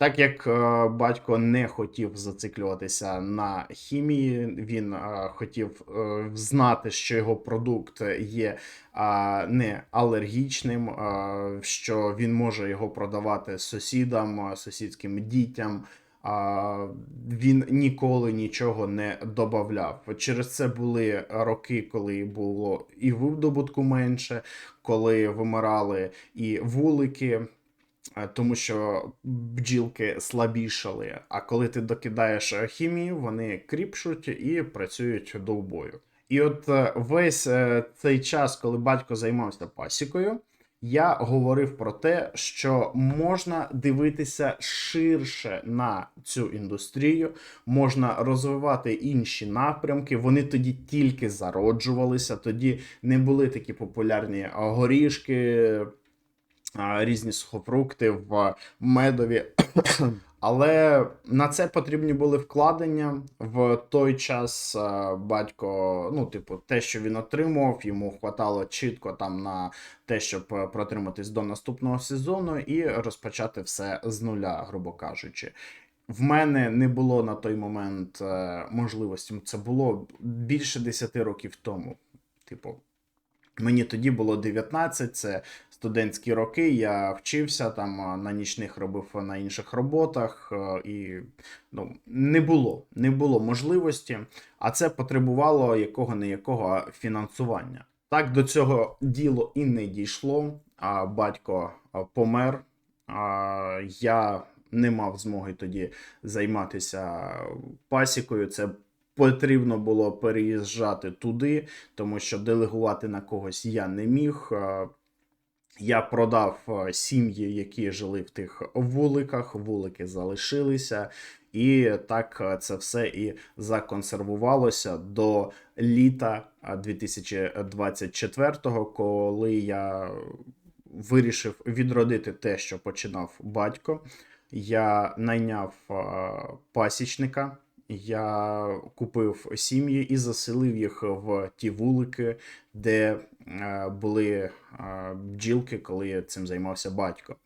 Так як е, батько не хотів зациклюватися на хімії, він е, хотів е, знати, що його продукт є не алергічним, що він може його продавати сусідам, сусідським дітям. А, він ніколи нічого не додавав. Через це були роки, коли було і видобутку менше, коли вимирали і вулики. Е, Тому що бджілки слабішали. А коли ти докидаєш е, хімію, вони кріпшуть і працюють довбою. І от е, весь цей час, коли батько займався пасікою, я говорив про те, що можна дивитися ширше на цю індустрію, можна розвивати інші напрямки. Вони тоді тільки зароджувалися, тоді не були такі популярні горішки, різні сухофрукти в медові. Але на це потрібні були вкладення в той час. Батько, ну, типу, те, що він отримував, йому хватало чітко там на те, щоб е, протриматись до наступного сезону і розпочати все з нуля, грубо кажучи. В мене не було на той момент е, можливості. Це було більше 10 років тому. Типу, Мені тоді було 19, це студентські роки. Я вчився там на нічних робив на інших роботах, і ну, не було, не було можливості, а це потребувало якого не якого фінансування. Так до цього діло і не дійшло. А батько помер. А, я не мав змоги тоді займатися пасікою. Це потрібно було переїжджати туди, тому що делегувати на когось я не міг. Е, Я продав е, сім'ї, які жили в тих вуликах, вулики залишилися, і так е, це все і законсервувалося до літа е, 2024-го, коли я вирішив відродити те, що починав батько. Я найняв е, пасічника. Я купив сім'ї і заселив їх в ті вулики, де е, були е, бджілки, коли цим займався батько.